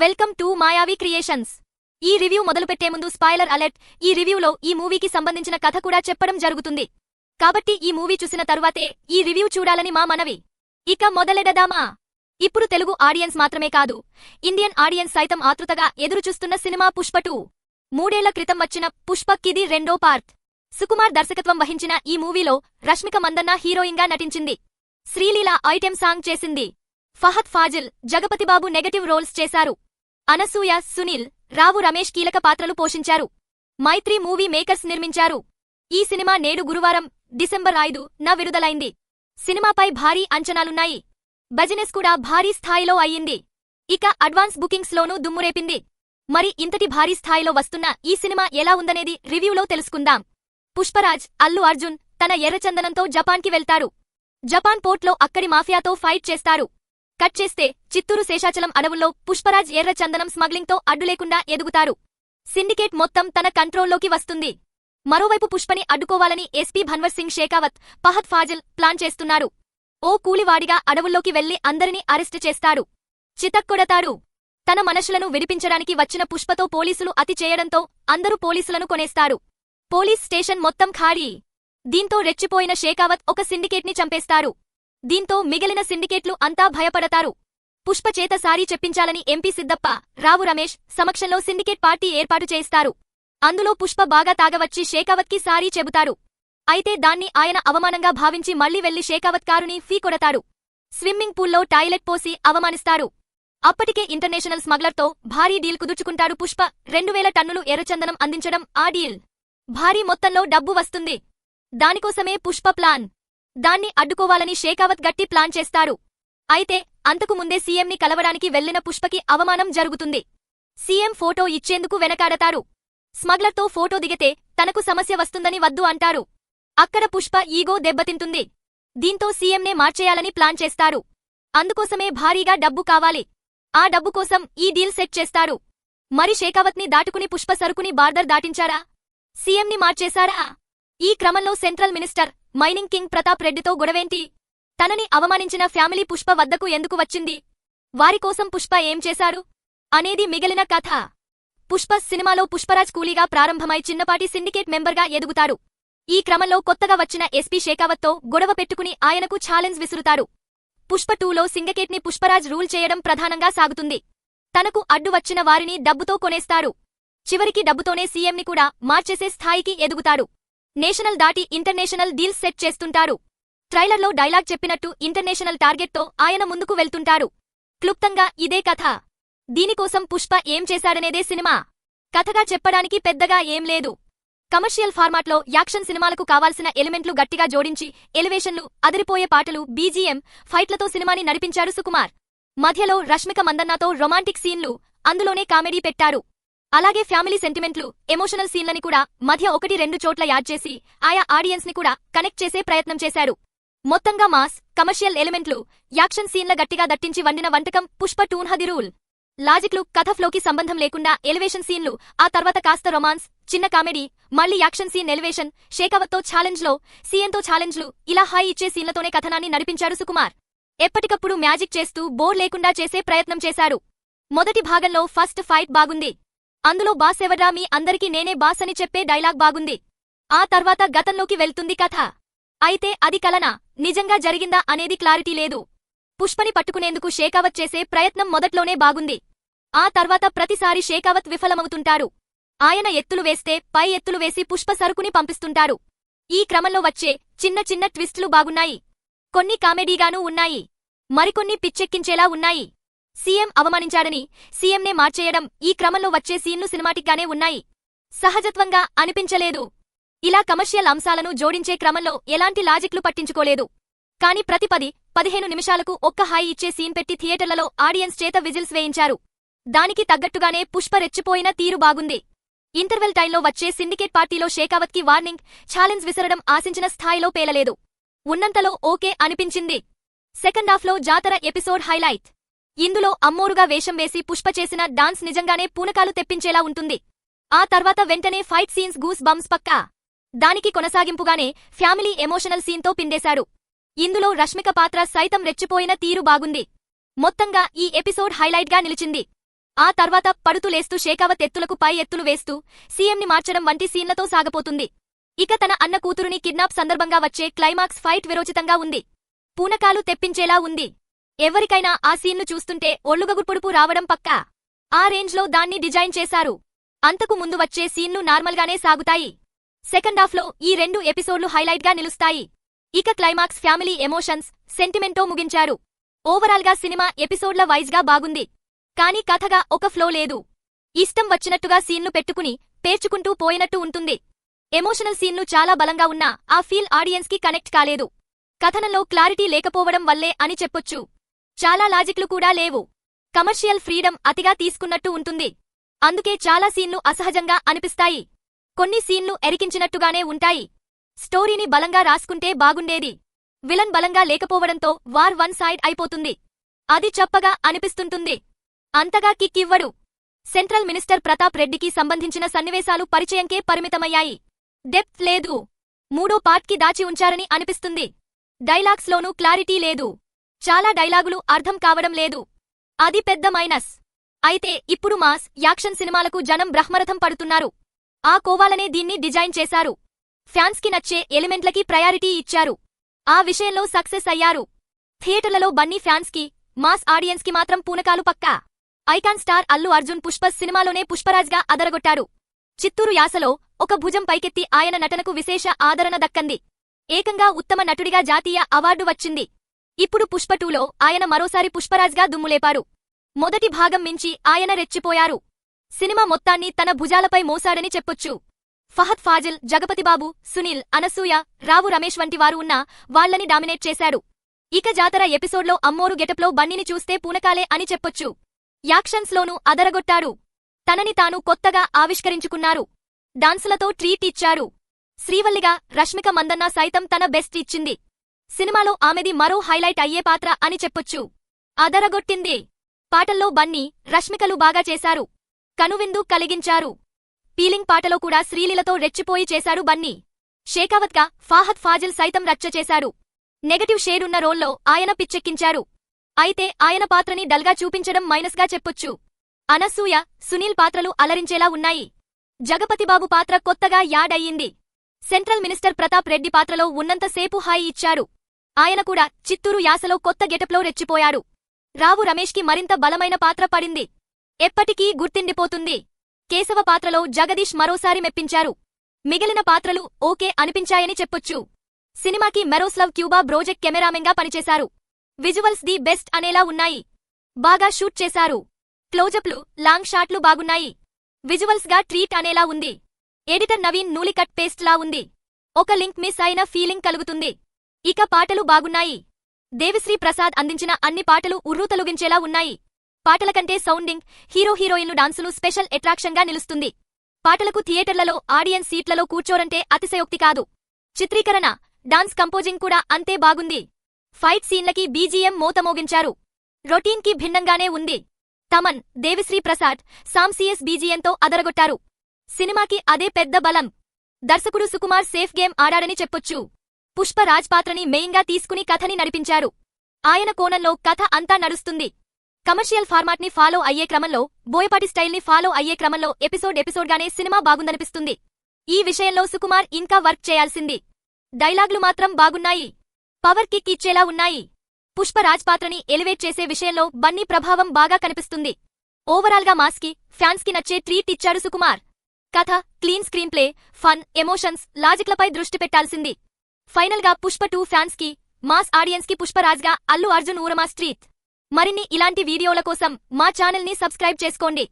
Welcome to Mayavi creations. ఈ review మొదలుపెట్టే ముందు స్పాయిలర్ అలర్ట్ ఈ రివ్యూలో ఈ మూవీకి సంబంధించిన కథ కూడా చెప్పడం జరుగుతుంది. కాబట్టి ఈ మూవీ చూసిన తరువాతే ఈ రివ్యూ చూడాలని మా మనవి. ఇక మొదలెడదామా? ఇప్పుడు తెలుగు ఆడియన్స్ మాత్రమే కాదు ఇండియన్ ఆడియన్స్ సైతం ఆతృతగా ఎదురుచూస్తున్న సినిమా పుష్ప టూ. మూడేళ్ళ క్రితం వచ్చిన పుష్పక్కిది రెండో పార్ట్. సుకుమార్ దర్శకత్వం వహించిన ఈ మూవీలో రష్మిక మందన్న హీరోయిన్గా నటించింది. శ్రీలీల ఐటెం సాంగ్ చేసింది. ఫహద్ ఫాజిల్ జగపతిబాబు నెగటివ్ రోల్స్ చేశారు. అనసూయ సునీల్ రావు రమేష్ కీలక పాత్రలు పోషించారు. మైత్రి మూవీ మేకర్స్ నిర్మించారు. ఈ సినిమా నేడు గురువారం డిసెంబర్ ఐదు న విడుదలైంది. సినిమాపై భారీ అంచనాలున్నాయి. బజినెస్ కూడా భారీ స్థాయిలో అయ్యింది. ఇక అడ్వాన్స్ బుకింగ్స్లోనూ దుమ్మురేపింది. మరి ఇంతటి భారీ స్థాయిలో వస్తున్న ఈ సినిమా ఎలా ఉందనేది రివ్యూలో తెలుసుకుందాం. పుష్పరాజ్ అల్లు అర్జున్ తన ఎర్రచందనంతో జపాన్కి వెళ్తారు. జపాన్ పోర్ట్లో అక్కడి మాఫియాతో ఫైట్ చేస్తారు. కట్ చేస్తే చిత్తూరు శేషాచలం అడవుల్లో పుష్పరాజ్ ఎర్ర చందనం స్మగ్లింగ్తో అడ్డులేకుండా ఎదుగుతారు. సిండికేట్ మొత్తం తన కంట్రోల్లోకి వస్తుంది. మరోవైపు పుష్పని అడ్డుకోవాలని ఎస్పీ భన్వర్ సింగ్ షేకావత్ పహద్ ఫాజిల్ ప్లాన్ చేస్తున్నారు. ఓ కూలివాడిగా అడవుల్లోకి వెళ్ళి అందరినీ అరెస్టు చేస్తాడు చితక్కొడతాడు తన మనషులను విడిపించడానికి వచ్చిన పుష్పతో పోలీసులు అతి చేయడంతో అందరూ పోలీసులను కొనేస్తారు. పోలీస్ స్టేషన్ మొత్తం ఖాళీ. దీంతో రెచ్చిపోయిన షేకావత్ ఒక సిండికేట్ని చంపేస్తారు. దీంతో మిగిలిన సిండికేట్లు అంతా భయపడతారు. పుష్ప చేత సారీ చెప్పించాలని ఎంపీ సిద్దప్ప రావు రమేష్ సమక్షంలో సిండికేట్ పార్టీ ఏర్పాటు చేస్తారు. అందులో పుష్ప బాగా తాగవచ్చి షేకావత్కి సారీ చెబుతారు. అయితే దాన్ని ఆయన అవమానంగా భావించి మళ్ళీ వెళ్ళి షేకావత్ కారుని ఫీ కొడతారు. స్విమ్మింగ్ పూల్లో టాయిలెట్ పోసి అవమానిస్తారు. అప్పటికే ఇంటర్నేషనల్ స్మగ్లర్తో భారీ డీల్ కుదుర్చుకుంటాడు పుష్ప. రెండు వేల టన్నులు ఎర్రచందనం అందించడం ఆ డీల్. భారీ మొత్తంలో డబ్బు వస్తుంది. దానికోసమే పుష్ప ప్లాన్. దాన్ని అడ్డుకోవాలని షేకావత్ గట్టి ప్లాన్ చేస్తారు అయితే అంతకు ముందే సీఎంని కలవడానికి వెళ్ళిన పుష్పకి అవమానం జరుగుతుంది. సీఎం ఫోటో ఇచ్చేందుకు వెనకాడతారు. స్మగ్లర్తో ఫోటో దిగితే తనకు సమస్య వస్తుందని వద్దు అంటారు. అక్కడ పుష్ప ఈగో దెబ్బతింటుంది. దీంతో సీఎంనే మార్చేయాలని ప్లాన్ చేస్తారు. అందుకోసమే భారీగా డబ్బు కావాలి. ఆ డబ్బు కోసం ఈ డీల్ సెట్ చేస్తారు. మరి షేకావత్ని దాటుకుని పుష్ప సరుకుని బార్డర్ దాటించారా? సీఎంని మార్చేశారా? ఈ క్రమంలో central minister mining king Pratap రెడ్డితో గొడవేంటి? తనని అవమానించిన ఫ్యామిలీ పుష్ప వద్దకు ఎందుకు వచ్చింది? వారికోసం పుష్ప ఏం చేశారు? అనేది మిగిలిన కథ. పుష్ప సినిమాలో పుష్పరాజ్ కూలీగా ప్రారంభమై చిన్నపాటి సిండికేట్ మెంబర్గా ఎదుగుతారు. ఈ క్రమంలో కొత్తగా వచ్చిన ఎస్పీ షేకావత్తో గొడవ పెట్టుకుని ఆయనకు ఛాలెంజ్ విసురుతారు. పుష్ప టూలో సింగకేట్ని పుష్పరాజ్ రూల్ చేయడం ప్రధానంగా సాగుతుంది. తనకు అడ్డు వచ్చిన వారిని డబ్బుతో కొనేస్తారు. చివరికి డబ్బుతోనే సీఎంని కూడా మార్చేసే స్థాయికి ఎదుగుతారు. నేషనల్ దాటి ఇంటర్నేషనల్ డీల్స్ సెట్ చేస్తుంటారు. ట్రైలర్లో డైలాగ్ చెప్పినట్టు ఇంటర్నేషనల్ టార్గెట్తో ఆయన ముందుకు వెళ్తుంటారు. క్లుప్తంగా ఇదే కథ. దీనికోసం పుష్ప ఏం చేశాడనేదే సినిమా. కథగా చెప్పడానికి పెద్దగా ఏం లేదు. కమర్షియల్ ఫార్మాట్లో యాక్షన్ సినిమాలకు కావాల్సిన ఎలిమెంట్లు గట్టిగా జోడించి ఎలివేషన్లు అదిరిపోయే పాటలు బీజీఎం ఫైట్లతో సినిమాని నడిపించారు సుకుమార్. మధ్యలో రష్మిక మందన్నాతో రొమాంటిక్ సీన్లు అందులోనే కామెడీ పెట్టారు. అలాగే ఫ్యామిలీ సెంటిమెంట్లు ఎమోషనల్ సీన్లని కూడా మధ్య ఒకటి రెండు చోట్ల యాడ్ చేసి ఆయా ఆడియన్స్ని కూడా కనెక్ట్ చేసే ప్రయత్నం చేశారు. మొత్తంగా మాస్ కమర్షియల్ ఎలిమెంట్లు యాక్షన్ సీన్ల గట్టిగా దట్టించి వండిన వంటకం పుష్ప టూన్ హది రూల్. లాజిక్లు కథ ఫ్లోకి సంబంధం లేకుండా ఎలివేషన్ సీన్లు ఆ తర్వాత కాస్త రొమాన్స్ చిన్న కామెడీ మళ్ళీ యాక్షన్ సీన్ ఎలివేషన్ షేకావత్తో ఛాలెంజ్లో సీఎంతో ఛాలెంజ్లు ఇలా హై ఇచ్చే సీన్లతోనే కథనాన్ని నడిపించాడు సుకుమార్. ఎప్పటికప్పుడు మ్యాజిక్ చేస్తూ బోర్ లేకుండా చేసే ప్రయత్నం చేశారు. మొదటి భాగంలో ఫస్ట్ ఫైట్ బాగుంది. అందులో బాస్ ఎవరా మీ అందరికీ నేనే బాస్ అని చెప్పే డైలాగ్ బాగుంది. ఆ తర్వాత గతంలోకి వెళ్తుంది కథ. అయితే అది కలనా? నిజంగా జరిగిందా అనేది క్లారిటీ లేదు. పుష్పని పట్టుకునేందుకు షేకావత్ చేసే ప్రయత్నం మొదట్లోనే బాగుంది. ఆ తర్వాత ప్రతిసారి షేకావత్ విఫలమవుతుంటారు. ఆయన ఎత్తులు వేస్తే పై ఎత్తులు వేసి పుష్ప సరుకుని పంపిస్తుంటారు. ఈ క్రమంలో వచ్చే చిన్న చిన్న ట్విస్టులు బాగున్నాయి. కొన్ని కామెడీగానూ ఉన్నాయి. మరికొన్ని పిచ్చెక్కించేలా ఉన్నాయి. సీఎం అవమానించాడని సీఎంనే మార్చేయడం ఈ క్రమంలో వచ్చే సీన్లు సినిమాటిక్గానే ఉన్నాయి. సహజత్వంగా అనిపించలేదు. ఇలా కమర్షియల్ అంశాలను జోడించే క్రమంలో ఎలాంటి లాజిక్లు పట్టించుకోలేదు. కాని ప్రతి పది పదిహేను నిమిషాలకు ఒక్క హాయి ఇచ్చే సీన్ పెట్టి థియేటర్లలో ఆడియన్స్ చేత విజిల్స్ వేయించారు. దానికి తగ్గట్టుగానే పుష్ప రెచ్చిపోయిన తీరు బాగుంది. ఇంటర్వెల్ టైంలో వచ్చే సిండికేట్ పార్టీలో షేకావత్కి వార్నింగ్ ఛాలెంజ్ విసరడం ఆశించిన స్థాయిలో పేలలేదు. ఉన్నంతలో ఓకే అనిపించింది. సెకండ్ హాఫ్లో జాతర ఎపిసోడ్ హైలైట్. ఇందులో అమ్మోరుగా వేషం వేసి పుష్ప చేసిన డాన్స్ నిజంగానే పూనకాలు తెప్పించేలా ఉంటుంది. ఆ తర్వాత వెంటనే ఫైట్ సీన్స్ గూస్ బంప్స్ పక్కా. దానికి కొనసాగింపుగానే ఫ్యామిలీ ఎమోషనల్ సీన్తో పిండేశాడు ఇందులో రష్మిక పాత్ర సైతం రెచ్చిపోయిన తీరు బాగుంది. మొత్తంగా ఈ ఎపిసోడ్ హైలైట్గా నిలిచింది. ఆ తర్వాత పడుతులేస్తూ షేకావత్ ఎత్తులకు పై ఎత్తులు వేస్తూ సీఎంని మార్చడం వంటి సీన్లతో సాగపోతుంది ఇక తన అన్న కూతురుని కిడ్నాప్ సందర్భంగా వచ్చే క్లైమాక్స్ ఫైట్ విరోచితంగా ఉంది. పూనకాలు తెప్పించేలా ఉంది. ఎవరికైనా ఆ సీన్ను చూస్తుంటే ఒళ్ళుగగుర్పుడుపు రావడం పక్కా? ఆ రేంజ్లో దాన్ని డిజైన్ చేశారు. అంతకు ముందు వచ్చే సీన్లు నార్మల్గానే సాగుతాయి. సెకండ్ హాఫ్లో ఈ రెండు ఎపిసోడ్లు హైలైట్గా నిలుస్తాయి. ఇక క్లైమాక్స్ ఫ్యామిలీ ఎమోషన్స్ సెంటిమెంటో ముగించారు. ఓవరాల్గా సినిమా ఎపిసోడ్ల వైజ్గా బాగుంది. కానీ కథగా ఒక ఫ్లో లేదు. ఇష్టం వచ్చినట్టుగా సీన్లు పెట్టుకుని పేర్చుకుంటూ పోయినట్టు ఉంటుంది. ఎమోషనల్ సీన్లు చాలా బలంగా ఉన్నా ఆ ఫీల్ ఆడియన్స్కి కనెక్ట్ కాలేదు. కథనంలో క్లారిటీ లేకపోవడం వల్లే అని చెప్పొచ్చు. చాలా లాజిక్లు కూడా లేవు. కమర్షియల్ ఫ్రీడమ్ అతిగా తీసుకున్నట్టు ఉంటుంది. అందుకే చాలా సీన్లు అసహజంగా అనిపిస్తాయి. కొన్ని సీన్లు ఎరికించినట్టుగానే ఉంటాయి. స్టోరీని బలంగా రాసుకుంటే బాగుండేది. విలన్ బలంగా లేకపోవడంతో వార్ వన్ సైడ్ అయిపోతుంది. అది చప్పగా అనిపిస్తుంటుంది. అంతగా కిక్కివ్వడు సెంట్రల్ మినిస్టర్ ప్రతాప్ రెడ్డికి సంబంధించిన సన్నివేశాలు పరిచయంకే పరిమితమయ్యాయి. డెప్త్ లేదు. మూడో పార్ట్కి దాచి ఉంచారని అనిపిస్తుంది. డైలాగ్స్లోనూ క్లారిటీ లేదు. చాలా డైలాగులు అర్థం కావడం లేదు. అది పెద్ద మైనస్. అయితే ఇప్పుడు మాస్ యాక్షన్ సినిమాలకు జనం బ్రహ్మరథం పడుతున్నారు. ఆ కోవాలనే దీన్ని డిజైన్ చేశారు. ఫ్యాన్స్కి నచ్చే ఎలిమెంట్లకి ప్రయారిటీ ఇచ్చారు. ఆ విషయంలో సక్సెస్ అయ్యారు. థియేటర్లలో బన్నీ ఫ్యాన్స్కి మాస్ ఆడియన్స్కి మాత్రం పూనకాలు పక్కా. ఐకాన్ స్టార్ అల్లు అర్జున్ పుష్ప సినిమాలోనే పుష్పరాజ్గా అదరగొట్టారు చిత్తూరు యాసలో ఒక భుజం పైకెత్తి ఆయన నటనకు విశేష ఆదరణ దక్కంది. ఏకంగా ఉత్తమ నటుడిగా జాతీయ అవార్డు వచ్చింది. ఇప్పుడు పుష్ప టూలో ఆయన మరోసారి పుష్పరాజ్గా దుమ్ములేపారు. మొదటి భాగం మించి ఆయన రెచ్చిపోయారు. సినిమా మొత్తాన్ని తన భుజాలపై మోసాడని చెప్పొచ్చు. ఫహద్ ఫాజిల్ జగపతిబాబు సునీల్ అనసూయ రావు రమేష్ వంటి వారు ఉన్నా వాళ్ళని డామినేట్ చేశాడు ఇక జాతర ఎపిసోడ్లో అమ్మోరు గెటప్లో బన్నీని చూస్తే పూనకాలే అని చెప్పొచ్చు. యాక్షన్స్లోనూ అదరగొట్టారు. తనని తాను కొత్తగా ఆవిష్కరించుకున్నారు. డాన్సులతో ట్రీట్ ఇచ్చారు. శ్రీవల్లిగా రష్మిక మందన్న సైతం తన బెస్ట్ ఇచ్చింది. సినిమాలో ఆమెది మరో హైలైట్ అయ్యే పాత్ర అని చెప్పొచ్చు. అదరగొట్టింది. పాటల్లో బన్నీ రష్మికలు బాగా చేశారు. కనువిందు కలిగించారు. పీలింగ్ పాటలో కూడా శ్రీలీలతో రెచ్చిపోయి చేశాడు బన్నీ. షేకావత్గా ఫాహద్ ఫాజిల్ సైతం రచ్చ చేశారు. నెగటివ్ షేడున్న రోల్లో ఆయన పిచ్చెక్కించారు. అయితే ఆయన పాత్రని డల్గా చూపించడం మైనస్గా చెప్పొచ్చు. అనసూయ సునీల్ పాత్రలు అలరించేలా ఉన్నాయి. జగపతిబాబు పాత్ర కొత్తగా యాడ్ అయ్యింది. సెంట్రల్ మినిస్టర్ ప్రతాప్ రెడ్డి పాత్రలో ఉన్నంతసేపు హాయి ఇచ్చారు. ఆయన కూడా చిత్తూరు యాసలో కొత్త గెటప్లో రెచ్చిపోయాడు. రావు రమేష్కి మరింత బలమైన పాత్ర పడింది. ఎప్పటికీ గుర్తిండిపోతుంది. కేశవ పాత్రలో జగదీష్ మరోసారి మెప్పించారు. మిగిలిన పాత్రలు ఓకే అనిపించాయని చెప్పొచ్చు. సినిమాకి మెరోస్లవ్ క్యూబా బ్రోజెక్ కెమెరామెన్గా పనిచేశారు. విజువల్స్ ది బెస్ట్ అనేలా ఉన్నాయి. బాగా షూట్ చేశారు. క్లోజప్లు లాంగ్ షాట్లు బాగున్నాయి. విజువల్స్గా ట్రీట్ అనేలా ఉంది. ఎడిటర్ నవీన్ నూలికట్ పేస్ట్ లా ఉంది. ఒక లింక్ మిస్ అయిన ఫీలింగ్ కలుగుతుంది. ఇక పాటలు బాగున్నాయి. దేవిశ్రీ ప్రసాద్ అందించిన అన్ని పాటలు ఉర్రూతలుగించేలా ఉన్నాయి. పాటల కంటే సౌండింగ్ హీరో హీరోయిన్లు డాన్సులు స్పెషల్ అట్రాక్షన్గా నిలుస్తుంది. పాటలకు థియేటర్లలో ఆడియన్స్ సీట్లలో కూర్చోరంటే అతిశయోక్తి కాదు. చిత్రీకరణ డాన్స్ కంపోజింగ్ కూడా అంతే బాగుంది. ఫైట్ సీన్లకి బీజీఎం మోతమోగించారు. రొటీన్కి భిన్నంగానే ఉంది. తమన్ దేవిశ్రీ ప్రసాద్ సాంసీఎస్ బీజీఎంతో అదరగొట్టారు. సినిమాకి అదే పెద్ద బలం. దర్శకుడు సుకుమార్ సేఫ్ గేమ్ ఆడాడని చెప్పొచ్చు. పుష్ప రాజ్ పాత్రని మెయిన్గా తీసుకుని కథని నడిపించారు. ఆయన కోణంలో కథ అంతా నడుస్తుంది. కమర్షియల్ ఫార్మాట్ని ఫాలో అయ్యే క్రమంలో బోయపాటి స్టైల్ని ఫాలో అయ్యే క్రమంలో ఎపిసోడ్ ఎపిసోడ్గానే సినిమా బాగుందనిపిస్తుంది. ఈ విషయంలో సుకుమార్ ఇంకా వర్క్ చేయాల్సింది. డైలాగ్లు మాత్రం బాగున్నాయి. పవర్ కిక్ ఇచ్చేలా ఉన్నాయి. పుష్ప రాజ్ పాత్రని ఎలివేట్ చేసే విషయంలో బన్నీ ప్రభావం బాగా కనిపిస్తుంది. ఓవరాల్గా మాస్కి ఫ్యాన్స్కి నచ్చే ట్రీట్ ఇచ్చాడు సుకుమార్. కథ clean screen play fun emotions లాజిక్లపై దృష్టి పెట్టాల్సింది. ఫైనల్గా పుష్ప టూ ఫ్యాన్స్కి మాస్ ఆడియన్స్కి పుష్పరాజ్గా అల్లు అర్జున్ ఊరమా స్ట్రీట్ మరిన్ని ఇలాంటి వీడియోల కోసం మా ఛానల్ని సబ్స్క్రైబ్ చేసుకోండి.